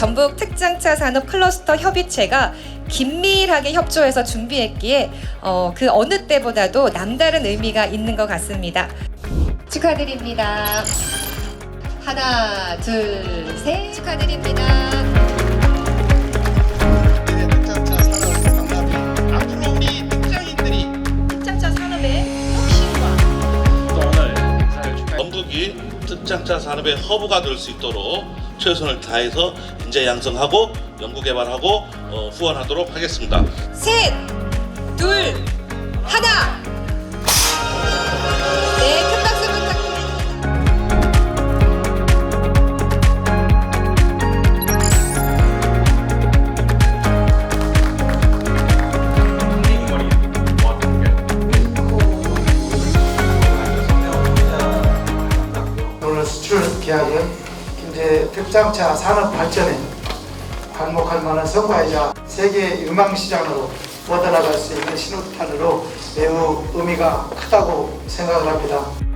전북 특장차 산업 클러스터 협의체가 긴밀하게 협조해서 준비했기에 어, 그 어느 때보다도 남다른 의미가 있는 것 같습니다. 축하드립니다. 하나, 둘, 셋. 축하드립니다. 특장차 산업 강남이 앞으로 우리 특장인들이 특장차 산업의 혁신과 또 오늘 인사를 축하해 전북이 특장차 산업의 허브가 될 수 있도록 최선을 다해서 인재 양성하고 연구 개발하고 어, 후원하도록 하겠습니다. 셋, 둘, 하나. 네, 큰 박수 부탁드립니다. 오늘 수출 계약은 이제 특장차 산업 발전에 관목할 만한 성과이자 세계 유망 시장으로 뻗어나갈 수 있는 신호탄으로 매우 의미가 크다고 생각을 합니다.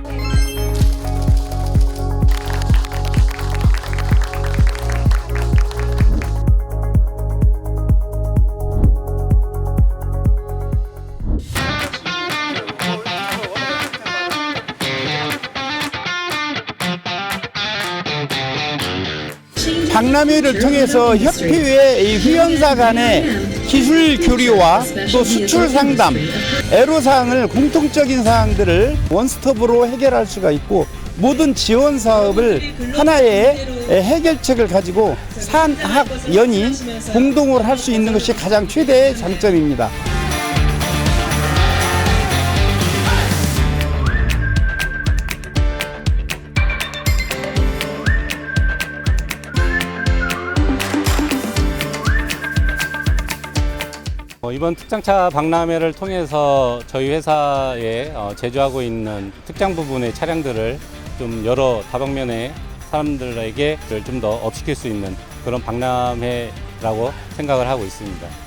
박람회를 통해서 협회의 이 후연사 간의 기술 교류와 또 수출 상담, 애로사항을 공통적인 사항들을 원스톱으로 해결할 수가 있고 모든 지원 사업을 하나의 해결책을 가지고 산학 연이 공동으로 할 수 있는 것이 가장 최대의 장점입니다. 이번 특장차 박람회를 통해서 저희 회사에 어, 제조하고 있는 특장 부분의 차량들을 좀 여러 다방면의 사람들에게 좀 더 업시킬 수 있는 그런 박람회라고 생각을 하고 있습니다.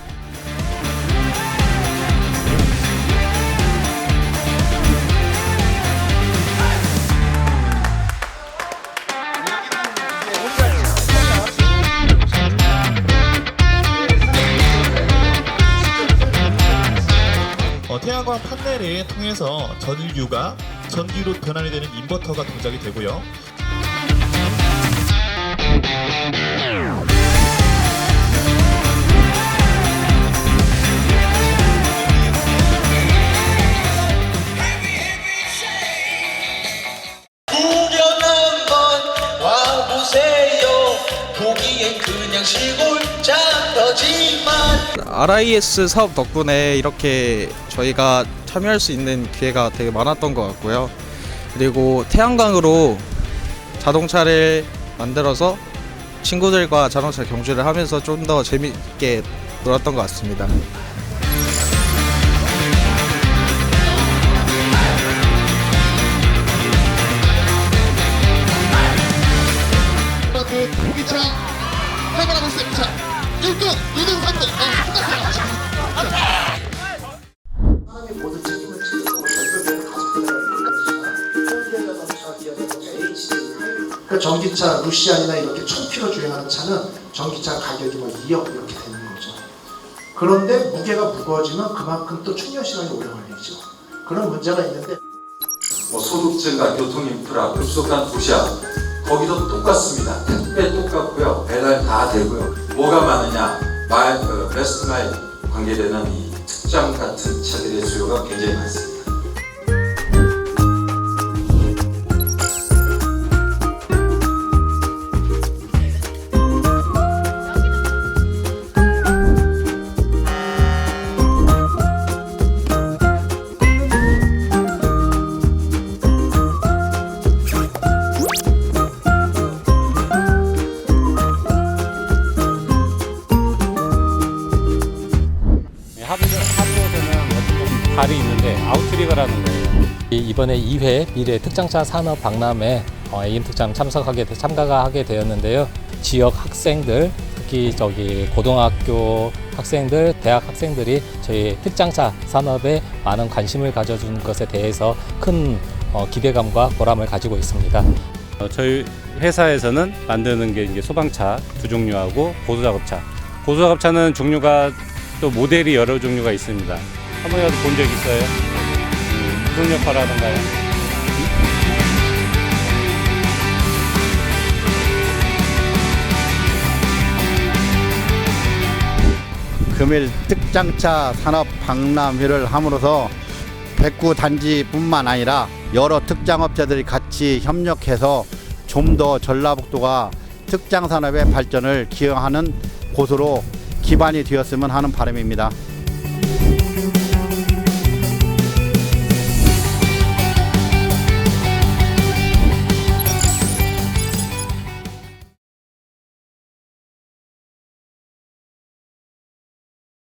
어, 태양광 판넬을 통해서 전류가 전기로 변환이 되는 인버터가 동작이 되고요. 구경 한번 와보세요 보기엔 그냥 시골 RIS 사업 덕분에 이렇게 저희가 참여할 수 있는 기회가 되게 많았던 것 같고요. 그리고 태양광으로 자동차를 만들어서 친구들과 자동차 경주를 하면서 좀 더 재밌게 놀았던 것 같습니다. 그 공기차 보세요. 자, 1등, 2등, 3등. 전기차 루시안이나 이렇게 1000km 주행하는 차는 전기차 가격이 뭐 2억 이렇게 되는 거죠. 그런데 무게가 무거워지면 그만큼 또 충전 시간이 오래 걸리죠. 그런 문제가 있는데 뭐 소득 증가, 교통 인프라, 급속한 도시화 거기도 똑같습니다. 택배 똑같고요. 배달 다 되고요. 뭐가 많으냐? 말, 그 베스트 마일 관계되는 이 특장 같은 차들의 수요가 굉장히 많습니다. 아웃트리거라는 거예요. 이- 이번에 2회 미래 특장차 산업 박람회 어, AM 특장 참석하게 돼- 참가하게 되었는데요. 지역 학생들 특히 저기 고등학교 학생들, 대학 학생들이 저희 특장차 산업에 많은 관심을 가져준 것에 대해서 큰 어, 기대감과 보람을 가지고 있습니다. 어, 저희 회사에서는 만드는 게 이제 소방차 두 종류하고 고소작업차. 고소작업차는 종류가 또 모델이 여러 종류가 있습니다. 한 번이라도 본 적 있어요? 음, 무슨 역할을 하던가요? 금일 특장차 산업 박람회를 함으로써 백구 단지뿐만 아니라 여러 특장업체들이 같이 협력해서 좀 더 전라북도가 특장 산업의 발전을 기여하는 곳으로 기반이 되었으면 하는 바람입니다.